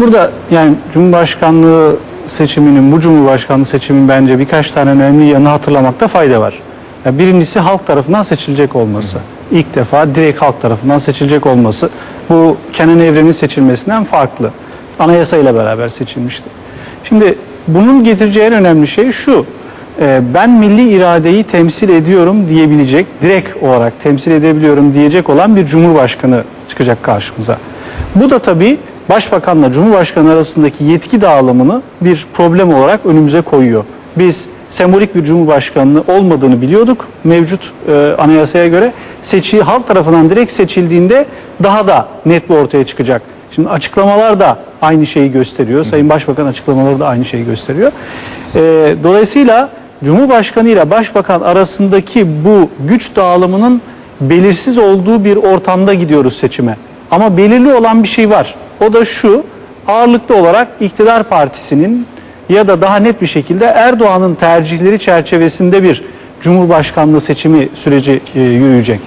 Burada yani Cumhurbaşkanlığı seçiminin, bu Cumhurbaşkanlığı seçimin bence birkaç tane önemli yanı hatırlamakta fayda var. Ya birincisi halk tarafından seçilecek olması. İlk defa direkt halk tarafından seçilecek olması. Bu Kenan Evren'in seçilmesinden farklı. Anayasayla beraber seçilmişti. Şimdi bunun getireceği en önemli şey şu. e, Ben milli iradeyi temsil ediyorum diyebilecek, direkt olarak temsil edebiliyorum diyecek olan bir cumhurbaşkanı çıkacak karşımıza. Bu da tabii Başbakanla Cumhurbaşkanı arasındaki yetki dağılımını bir problem olarak önümüze koyuyor. Biz sembolik bir cumhurbaşkanlığı olmadığını biliyorduk mevcut e, anayasaya göre. Seçi halk tarafından direkt seçildiğinde daha da net bir ortaya çıkacak. Şimdi açıklamalar da aynı şeyi gösteriyor. Sayın Başbakan açıklamaları da aynı şeyi gösteriyor. E, dolayısıyla Cumhurbaşkanı ile Başbakan arasındaki bu güç dağılımının belirsiz olduğu bir ortamda gidiyoruz seçime. Ama belirli olan bir şey var. O da şu, ağırlıklı olarak iktidar partisinin ya da daha net bir şekilde Erdoğan'ın tercihleri çerçevesinde bir Cumhurbaşkanlığı seçimi süreci e, yürüyecek.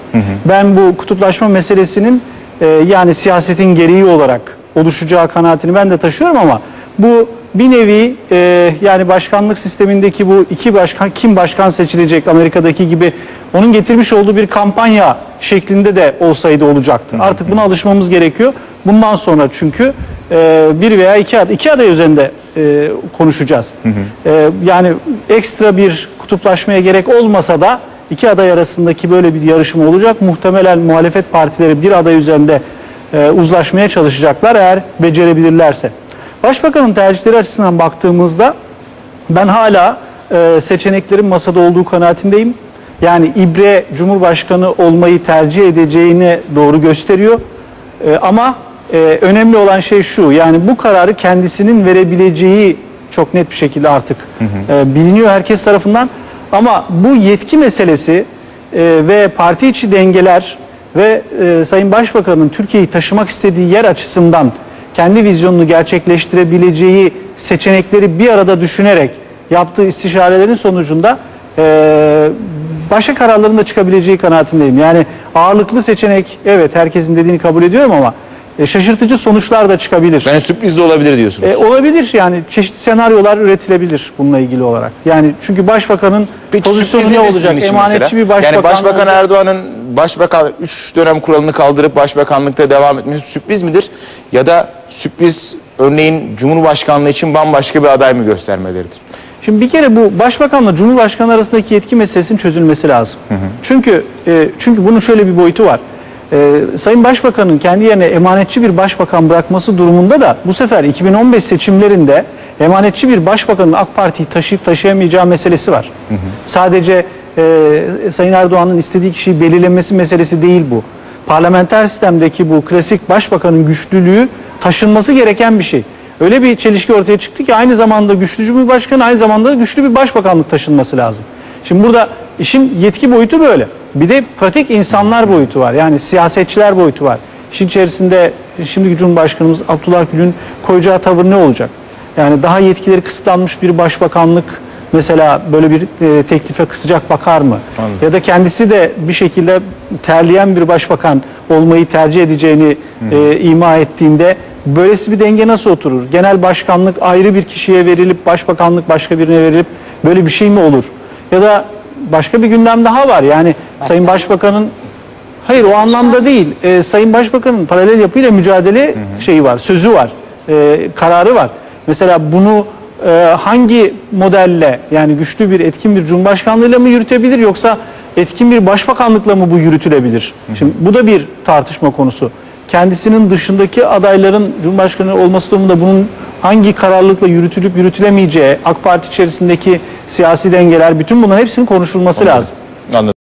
Ben bu kutuplaşma meselesinin e, yani siyasetin gereği olarak oluşacağı kanaatini ben de taşıyorum ama bu bir nevi e, yani başkanlık sistemindeki bu iki başkan kim başkan seçilecek Amerika'daki gibi onun getirmiş olduğu bir kampanya şeklinde de olsaydı olacaktı. Artık buna alışmamız gerekiyor. Bundan sonra çünkü e, bir veya iki aday, iki aday üzerinde e, konuşacağız. E, yani ekstra bir kutuplaşmaya gerek olmasa da iki aday arasındaki böyle bir yarışma olacak. Muhtemelen muhalefet partileri bir aday üzerinde e, uzlaşmaya çalışacaklar eğer becerebilirlerse. Başbakanın tercihleri açısından baktığımızda ben hala e, seçeneklerin masada olduğu kanaatindeyim. Yani İbre Cumhurbaşkanı olmayı tercih edeceğine doğru gösteriyor. E, ama e, önemli olan şey şu yani bu kararı kendisinin verebileceği çok net bir şekilde artık e, biliniyor herkes tarafından. Ama bu yetki meselesi e, ve parti içi dengeler ve e, Sayın Başbakan'ın Türkiye'yi taşımak istediği yer açısından kendi vizyonunu gerçekleştirebileceği seçenekleri bir arada düşünerek yaptığı istişarelerin sonucunda e, başka kararların da çıkabileceği kanaatindeyim. Yani ağırlıklı seçenek evet herkesin dediğini kabul ediyorum ama e, şaşırtıcı sonuçlar da çıkabilir. Yani sürpriz de olabilir diyorsunuz. E, olabilir yani çeşitli senaryolar üretilebilir bununla ilgili olarak. Yani çünkü başbakanın Peki pozisyonu ne olacak? Emanetçi mesela? bir başbakan. Yani Başbakan olacak. Erdoğan'ın başbakan 3 dönem kuralını kaldırıp başbakanlıkta devam etmesi sürpriz midir? Ya da sürpriz örneğin Cumhurbaşkanlığı için bambaşka bir aday mı göstermeleridir? Şimdi bir kere bu başbakanla cumhurbaşkanı arasındaki yetki meselesinin çözülmesi lazım. Çünkü e, çünkü bunun şöyle bir boyutu var. E, Sayın Başbakan'ın kendi yerine emanetçi bir başbakan bırakması durumunda da bu sefer 2015 seçimlerinde emanetçi bir başbakanın AK Parti'yi taşıyıp taşıyamayacağı meselesi var. Sadece e, Sayın Erdoğan'ın istediği kişiyi belirlemesi meselesi değil bu. Parlamenter sistemdeki bu klasik başbakanın güçlülüğü taşınması gereken bir şey. Öyle bir çelişki ortaya çıktı ki aynı zamanda güçlü cumhurbaşkanı aynı zamanda güçlü bir başbakanlık taşınması lazım. Şimdi burada işin yetki boyutu böyle. Bir de pratik insanlar boyutu var. Yani siyasetçiler boyutu var. İşin içerisinde şimdiki Cumhurbaşkanımız Abdullah Gül'ün koyacağı tavır ne olacak? Yani daha yetkileri kısıtlanmış bir başbakanlık mesela böyle bir e, teklife sıcak bakar mı? Anladım. Ya da kendisi de bir şekilde terleyen bir başbakan olmayı tercih edeceğini e, ima ettiğinde böylesi bir denge nasıl oturur? Genel başkanlık ayrı bir kişiye verilip başbakanlık başka birine verilip böyle bir şey mi olur? Ya da başka bir gündem daha var. Yani Sayın Başbakan'ın Hayır o anlamda değil. Ee, Sayın Başbakan'ın paralel yapıyla mücadele şeyi var, sözü var, e, kararı var. Mesela bunu e, hangi modelle yani güçlü bir etkin bir cumhurbaşkanlığıyla mı yürütebilir yoksa etkin bir başbakanlıkla mı bu yürütülebilir? Şimdi bu da bir tartışma konusu. Kendisinin dışındaki adayların cumhurbaşkanı olması durumunda bunun hangi kararlılıkla yürütülüp yürütülemeyeceği, AK Parti içerisindeki siyasi dengeler bütün bunların hepsinin konuşulması lazım. Anladım.